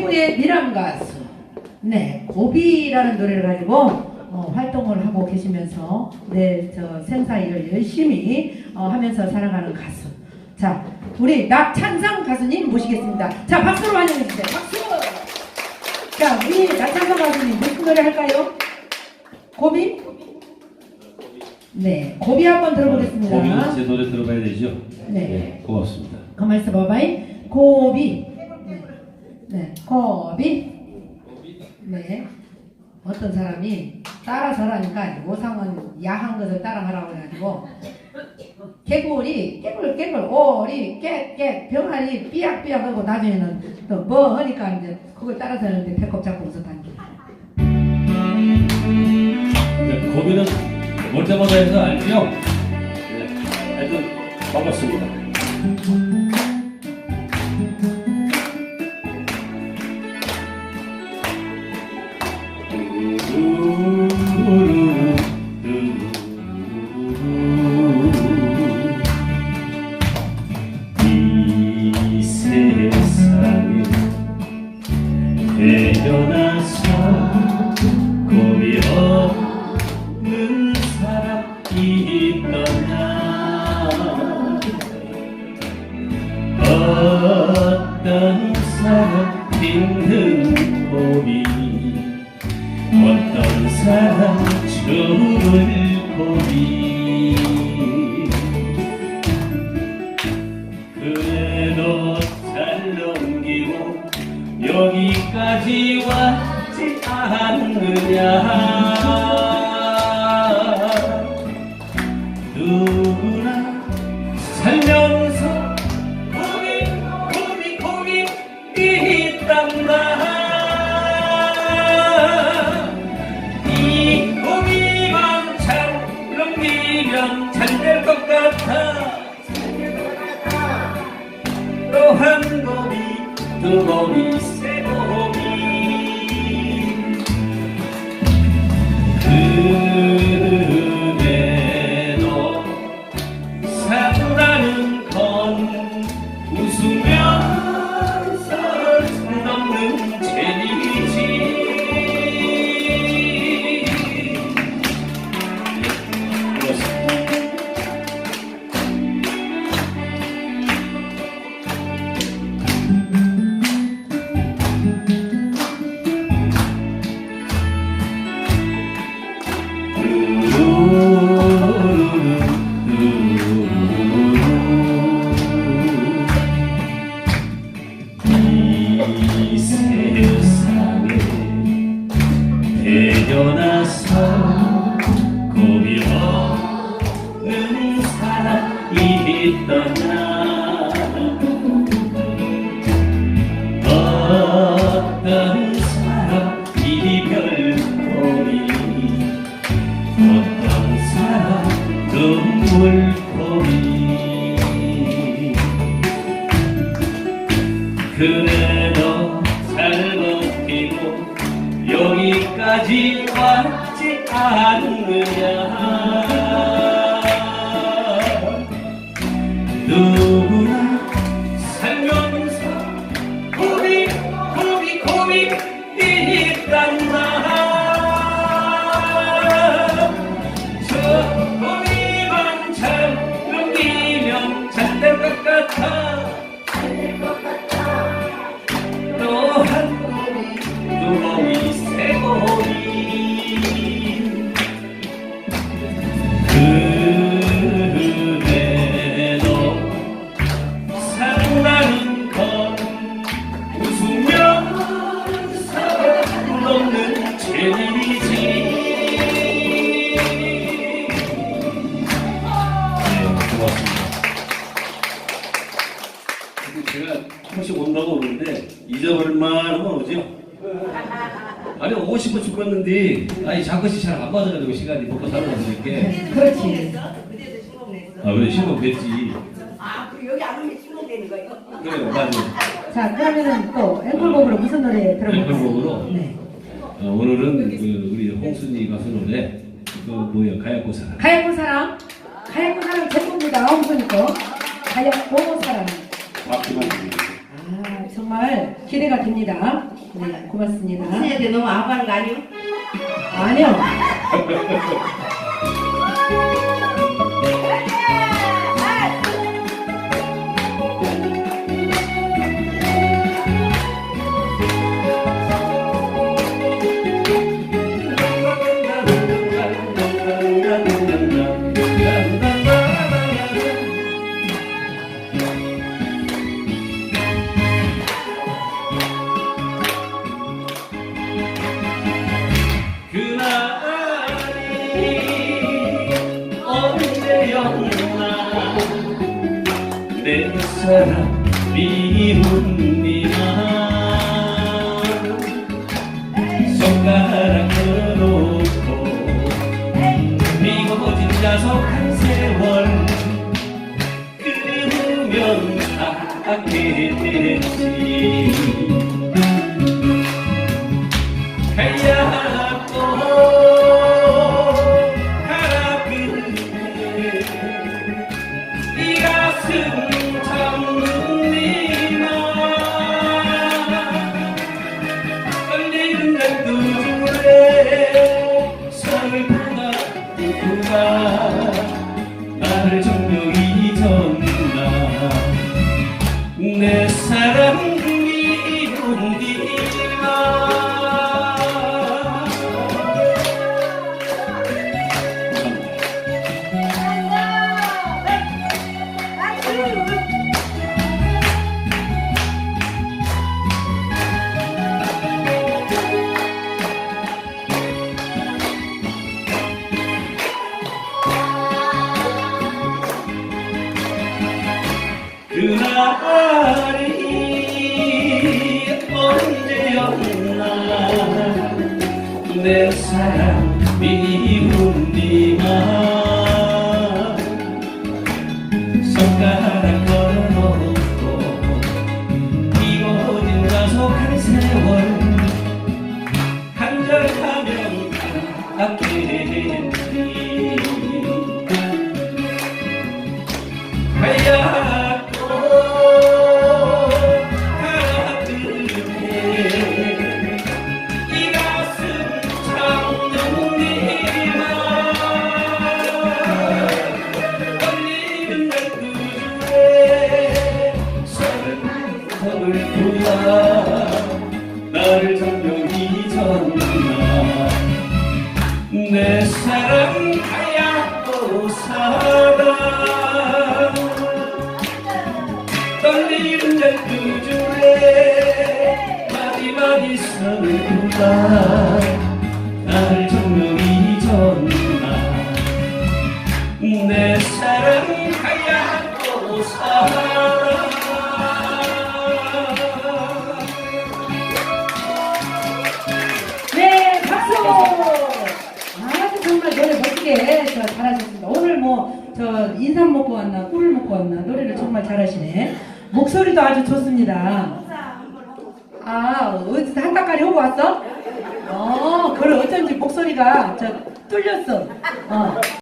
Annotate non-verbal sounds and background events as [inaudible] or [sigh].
개구의 미남 가수. 네 고비라는 노래를 가지고 어, 활동을 하고 계시면서 네저 생사 일을 열심히 어, 하면서 살아가는 가수. 자 우리 낙찬상 가수님 모시겠습니다. 자 박수로 환영해 주세요. 박수! 자 우리 낙찬상 가수님 무슨 노래 할까요? 고비? 네 고비 한번 들어보겠습니다. 고비는 제 노래 들어봐야 되죠? 네. 고맙습니다. 가만 있어 봐봐이 고비. 네, 네 고비 네 어떤 사람이 따라서라니까 오상은 야한 것을 따라하라고 해가지고 개구리 깨굴 깨굴 오리 깨깨 병아리 삐약삐약 하고 나중에는 또 뭐 하니까 이제 그걸 따라서 하는데 배꼽 잡고 웃었다는 게 네, 고비는 올 때마다 해서 알죠? 네. 하여튼 반갑습니다. 누구나 살면 지 왔지 않느냐? 누구나 살면서 고비 고비 고비 있단다 싶어 죽겠는데 아니 잠깐씩 잘안 맞아가지고 시간이 먹고 살아가니까 그렇지. 그때도 신곡 냈어. 아 그래 신고 뵀지. 아, 그 여기 안 오면 신곡 되는 거예요? 그래 맞아. 자 그러면은 또 앵콜곡으로 무슨 노래 들어볼까요? 앵콜곡으로? 네. 어, 오늘은 그 우리 홍순이 가수 노래 그 뭐야 가야꽃 사랑. 가야코 사랑? 가야코 사랑 제목입니다. 홍순이 거 가야코 사랑. 박기만 아 정말 기대가 됩니다 네, 고맙습니다. 신혜한테 너무 아파하는 거 아니요? 아니요. [laughs] 내 사랑 미운니나 손가락 걸어놓고 미고진 자석한 세월 그리우면 됐지 내 사랑 내 사랑 하얗고 사랑 떨리는 날그 줄에 마디마디 긋다 저 잘하셨습니다. 오늘 뭐, 저 인삼 먹고 왔나, 꿀을 먹고 왔나, 노래를 정말 잘하시네. 목소리도 아주 좋습니다. 아, 어디서 한따까리 오고 왔어? 어, 그래, 어쩐지 목소리가 저 뚫렸어. 어.